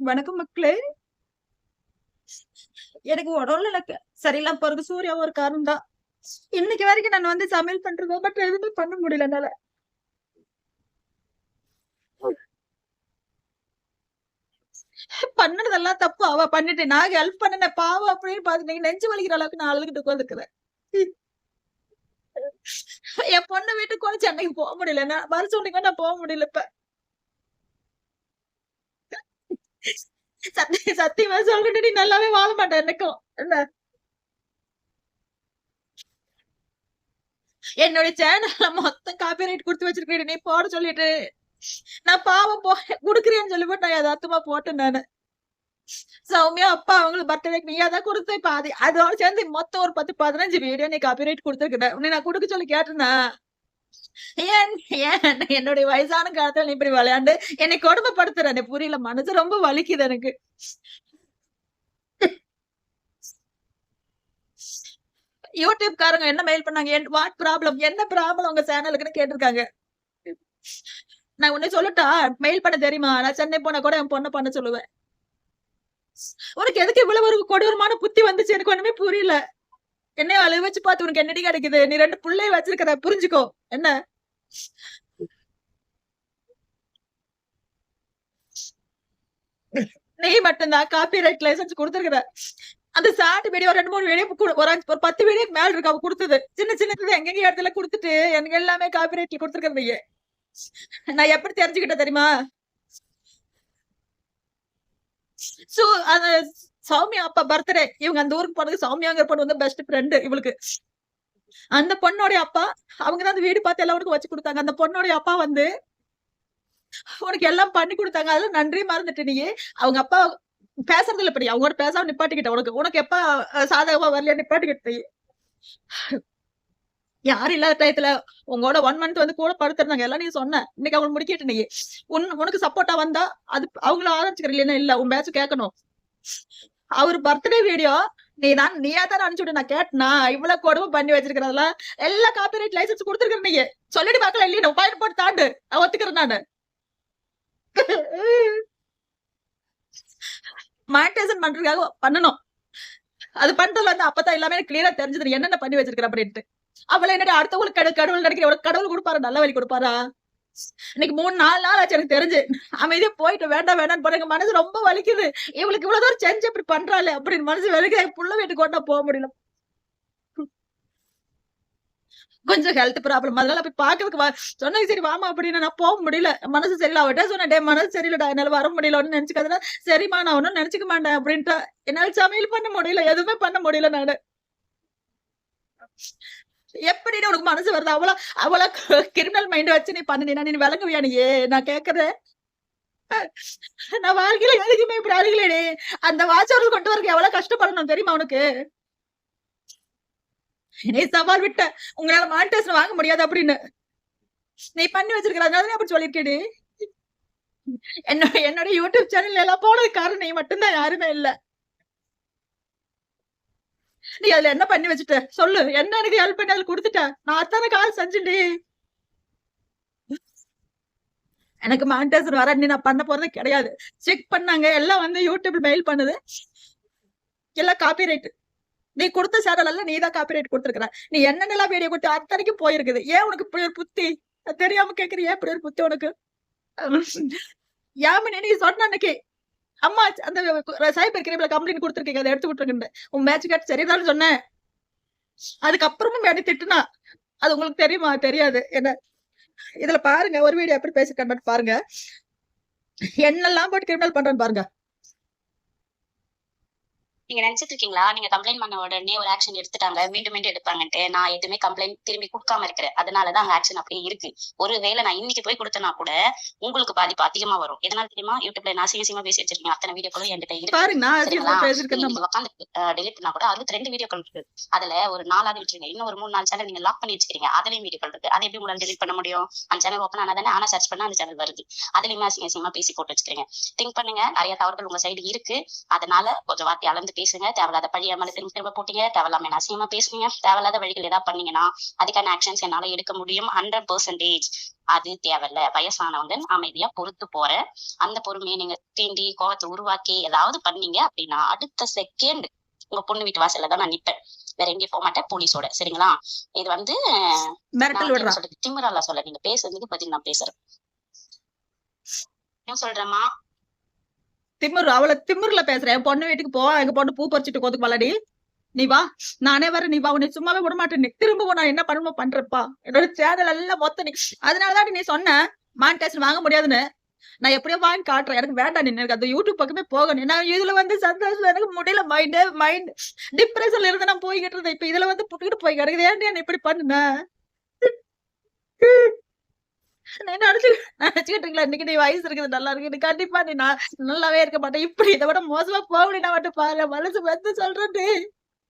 வணக்கம் மக்களே. எனக்கு உடம்புல எனக்கு சரியில்லாம போறதுக்கு சூர்யா ஒரு காரணம் தான். இன்னைக்கு வரைக்கும் நான் வந்து சமையல் பண்றதோ பட் எதுவுமே பண்ண முடியல என்னால. பண்ணதெல்லாம் தப்பு. அவ பண்ணிட்டு நான் ஹெல்ப் பண்ணன பாவம் அப்படின்னு பாத்துட்டீங்க நெஞ்சு வலிக்கிற அளவுக்கு நான் அழுதுகிட்டு உட்காந்துருக்கிறேன் என் பொண்ணு வீட்டுக்கு கூட சென்னைக்கு போக முடியல. நான் வருஷம் நான் போக முடியல இப்ப. சத்திய சத்தியமா சொல்லிட்டு நீ நல்லாவே வாழ மாட்டேன் எனக்கும். என்னோட சேனல்ல மொத்தம் காப்பிரைட் கொடுத்து வச்சிருக்கேன் நீ போட சொல்லிட்டு. நான் பாவம் போ குடுக்குறேன்னு சொல்லி போட்டு நான் யதார்த்தமா போட்டேன் நானு. சௌமியா அப்பா அவங்களுக்கு பர்த்டேக்கு நீ அதான் கொடுத்த இப்ப அது அதோட சேர்ந்து மொத்தம் ஒரு பத்து பதினஞ்சு வீடியோ நீ காப்பிரைட் கொடுத்துருக்கிட்ட உன்னை நான் கொடுக்க சொல்லி கேட்டேனா ஏன்? ஏன்? என்னுடைய வயசான காலத்துல நீ இப்படி விளையாண்டு என்னை கொடுமைப்படுத்துற. எனக்கு புரியல. மனசு ரொம்ப வலிக்குது எனக்கு. யூடியூப் காரங்க என்ன மெயில் பண்ணாங்க? வாட் ப்ராப்ளம் என்ன ப்ராப்ளம் உங்க சேனலுக்குன்னு கேட்டிருக்காங்க. நான் உன்னை சொல்லட்டா? மெயில் பண்ண தெரியுமா? நான் சென்னை போனா கூட என் பொண்ணை பண்ண சொல்லுவேன். உனக்கு எதுக்கு இவ்வளவு ஒரு கொடூரமான புத்தி வந்துச்சு? எனக்கு ஒண்ணுமே புரியல. என்னைய அழுவ வச்சு பார்த்து உனக்கு என்னடி கிடைக்குது? நீ ரெண்டு புள்ளைய வச்சிருக்கத புரிஞ்சுக்கோ. என்ன? நீ மட்டும்தான் காப்பி ரைட் லைசன்ஸ் கொடுத்துருக்குற. அந்த சாட்டு வீடியோ ரெண்டு மூணு வீடியோ ஒரு அஞ்சு ஒரு பத்து வீடியோ மேல இருக்கு அவ கொடுத்தது. சின்ன சின்னது எங்கெங்க இடத்துல கொடுத்துட்டு எனக்கு எல்லாமே காப்பி ரைட்ல கொடுத்துருக்கறது நான் எப்படி தெரிஞ்சுக்கிட்டேன் தெரியுமா? சோ அந்த சௌமியா அப்பா பர்த்டே இவங்க அந்த ஊருக்கு போனது சௌமியாங்கிற பொண்ணு வந்து பெஸ்ட் ஃப்ரெண்டு இவளுக்கு. அந்த பொண்ணோடைய அப்பா அவங்க தான் அந்த வீடு பார்த்து எல்லாருக்கும் வச்சு கொடுத்தாங்க. அந்த பொண்ணோடைய அப்பா வந்து உனக்கு எல்லாம் பண்ணி கொடுத்தாங்க. அதுல நன்றி மறந்துட்டு நீ அவங்க அப்பா பேசுறது இல்ல படி அவங்களோட பேசாம நிப்பாட்டிக்கிட்ட. உனக்கு உனக்கு எப்ப அஹ், சாதகமா வரலையா நிப்பாட்டிக்கிட்ட யாரும் இல்லாத டயத்துல உங்களோட ஒன் மந்த் வந்து கூட படுத்திருந்தாங்க. எல்லாம் நீ சொன்ன. இன்னைக்கு அவங்க முடிக்கிட்டு நீ உன் உனக்கு சப்போர்ட்டா வந்தா அது அவங்கள ஆரம்பிச்சுக்கிற இல்லைன்னா இல்ல. உன் பேச்சு கேட்கணும். அவர் பர்த்டே வீடியோ நீ தான் நீயா தான் அனுப்பிச்சு நான் கேட்டனா? இவ்வளவு கொடுமை பண்ணி வச்சிருக்கிறதுல எல்லா காப்பிரைட் லைசன்ஸ் கொடுத்துருக்கேன் நீங்க சொல்லிட்டு இல்லையே நான் பாயிண்ட் போட்டு தாண்டு. நான் ஒத்துக்கிறேன் நானு. மானிட்டைசேஷன் பண்றதுக்காக பண்ணணும். அது பண்றதுல வந்து அப்பதான் எல்லாமே கிளியரா தெரிஞ்சது என்னென்ன பண்ணி வச்சிருக்கிற அப்படின்ட்டு. அவளை என்னடா அடுத்தவங்களுக்கு கடவுள் நினைக்கிற கடவுள் கொடுப்பாரு நல்ல வழி கொடுப்பாரா? இன்னைக்கு மூணு நாலு நாள் ஆச்சு எனக்கு தெரிஞ்சு. அமைதியா போயிட்டு வேண்டாம் வேண்டாம்னு போற எங்க மனசு ரொம்ப வலிக்குது. இவளுக்கு இவ்வளவு தூரம் செஞ்சு இப்படி பண்றாள் அப்படின்னு மனசு வலிக்குது. புள்ள வீட்டுக்கு கொண்டா போக முடியல. கொஞ்சம் ஹெல்த் ப்ராப்ளம் அதனால போய் பாக்குறதுக்கு வா சொன்னது சரி வாமா அப்படின்னு நான் போக முடியல. மனசு சரியில்ல. அவட்ட சொன்னேன் டே மனசு சரியில்லடா. என்னால வர முடியல ஒன்னு நினைச்சுக்காதுன்னா சரிம்மா நான் ஒன்னும் நினைச்சுக்க மாட்டேன். அப்படின்ட்டு என்னால சமையல் பண்ண முடியல. எதுவுமே பண்ண முடியல நானு. எப்படின்னு உனக்கு மனசு வருது? அவ்வளவு அவ்வளவு கிரிமினல் மைண்ட் வச்சு நீ பண்ணினா நீ விளங்குவியா நீ? நான் கேக்குறேன். நான் வாழ்க்கையில எதுக்குமே இப்படி அழுகலடே. அந்த வாட்சவர்கள் கொண்டு வரக்கு எவ்வளவு கஷ்டப்படணும் தெரியுமா உனக்கு? நீ சவால் விட்ட. உங்களால மானிட்டேஷன் வாங்க முடியாது அப்படின்னு. நீ பண்ணி வச்சிருக்கிற அதனால அப்படி சொல்லியிருக்கேடி. என்னோட என்னோட யூடியூப் சேனல் எல்லாம் போனது காரணம் நீ மட்டும்தான் யாருமே இல்லை. நீ அதுல என்ன பண்ணி வச்சுட்ட? சொல்லு. என்ன எனக்கு ஹெல்ப் பண்ணி அதுல கொடுத்துட்ட? நான் அத்தனை கால் செஞ்சுடி எனக்கு மாண்டேசர் வர நீ நான் பண்ண போறது கிடையாது. செக் பண்ணாங்க. எல்லாம் வந்து யூடியூப் மெயில் பண்ணுது. எல்லாம் காப்பி ரைட் நீ கொடுத்த சேனல் எல்லாம் நீ தான் காப்பி ரைட் கொடுத்துருக்குற. நீ என்னென்னலாம் வீடியோ கொடுத்து அத்தனைக்கும் போயிருக்குது. ஏன் உனக்கு இப்படி ஒரு புத்தி? தெரியாம கேக்குறியா இப்படி ஒரு புத்தி உனக்கு? ஏமனி நீ சொன்ன அன்னைக்கு அம்மா அந்த சைபர் கிரைம்ல கம்ப்ளைண்ட் கொடுத்துருக்கீங்க அதை எடுத்து விட்டுருங்க உன் மேட்ச் கேட்டு சரிதான் சொன்னேன். அதுக்கப்புறமும் என்னை திட்டுனா அது உங்களுக்கு தெரியுமா? தெரியாது. என்ன இதுல பாருங்க ஒரு வீடியோ எப்படி பேசிருக்கேன் பாருங்க. என்னெல்லாம் போட்டு கிரிமினல் பண்றேன்னு பாருங்க. நீங்க நினைச்சிட்டு இருக்கீங்களா? நீங்க கம்ப்ளைண்ட் பண்ண உடனே ஒரு ஆக்ஷன் எடுத்துட்டாங்க. மீண்டும் மீண்டும் எடுப்பாங்கன்ட்டு. நான் எதுவுமே கம்ப்ளைண்ட் திரும்பி கொடுக்காம இருக்கிறேன். அதனாலதான் அங்க ஆக்ஷன் அப்படியே இருக்கு. ஒருவேளை நான் இன்னைக்கு போய் கொடுத்தனா கூட உங்களுக்கு பாதிப்பு அதிகமா வரும். எதனால தெரியுமா? யூடியூப்ல நான் சீக்கிரமா பேசி வச்சிருக்கீங்க அத்தனை வீடியோக்களும் என்கிட்ட இருக்கு. உட்காந்து டெலிட் பண்ணா கூட அறுபத்தி ரெண்டு வீடியோக்கள் இருக்கு. அதுல ஒரு நாலாவது விட்டுருங்க இன்னும் ஒரு மூணு நாலு சேனல் நீங்க லாக் பண்ணி வச்சிருக்கீங்க. அதுலயும் வீடியோக்கள் இருக்கு. அதை எப்படி உங்களால டெலிட் பண்ண முடியும்? அந்த சேனல் ஓப்பன் ஆனா தானே? ஆனா சர்ச் பண்ணா அந்த சேனல் வருது. அதுலயுமே அசிங்க அசிங்கமா பேசி போட்டு வச்சிருக்கீங்க திங்க் பண்ணுங்க. நிறைய தவறுகள் உங்க சைடு இருக்கு. அதனால கொஞ்சம் வார்த்தை அளந்து பேசுங்க. தேவையில்லாத பழிய மேல திரும்ப திரும்ப போட்டீங்க. தேவையில்லாம அசிங்கமா பேசுனீங்க தேவையில்லாத வழிகள் ஏதாவது பண்ணீங்கன்னா அதுக்கான ஆக்ஷன்ஸ் என்னால எடுக்க முடியும். ஹண்ட்ரட் பர்சன்டேஜ் அது தேவையில்ல. வயசானவங்க அமைதியா பொறுத்து போற அந்த பொறுமையை நீங்க தீண்டி கோவத்தை உருவாக்கி ஏதாவது பண்ணீங்க அப்படின்னா அடுத்த செகண்ட் உங்க பொண்ணு வீட்டு வாசல்ல தான் நான் நிப்பேன். வேற எங்கேயும் போக மாட்டேன். போலீஸோட. சரிங்களா? இது வந்து திமிரால சொல்ல. நீங்க பேசுறதுக்கு பதில் நான் பேசுறேன். என்ன சொல்றேம்மா? திமிரு அவள திமிர்ல பேசுறேன் என் பொண்ணு வீட்டுக்கு போ எங்க பொண்ணு பூ பறிச்சுட்டு கோதுக்கு வளடி நீ வா. நானே வர நீ வா. உன்னை சும்மாவே விட மாட்டேன் திரும்பவும் நான் என்ன பண்ணுமோ பண்றப்பா. என்னோட சேனல் எல்லாம் மொத்தம் நீ அதனாலதான் நீ சொன்ன. மானிட்டேஷன் வாங்க முடியாதுன்னு. நான் எப்படியோ வாங்கி காட்டுறேன். எனக்கு வேண்டாம் நீ எனக்கு அந்த யூடியூப் பக்கமே போகணும் நான் இதுல வந்து சந்தோஷம் எனக்கு முடியல. மைண்ட் மைண்ட் டிப்ரெஷன்ல இருந்து நான் போய்கிட்டு இருந்தேன். இப்ப இதுல வந்து புட்டுக்கிட்டு போய் கிடக்குது. ஏன்டி நீ இப்படி பண்ணுனேன் நினைச்சுக்கிட்டு இருக்கல இன்னைக்கு நீ வயசு இருக்குது நல்லா இருக்கு நீ கண்டிப்பா நீ நான் நல்லாவே இருக்க மாட்டேன் இப்படி இதை விட மோசமா போக முடியும் நான் மட்டும் பாரு. மனசு வந்து சொல்றேன்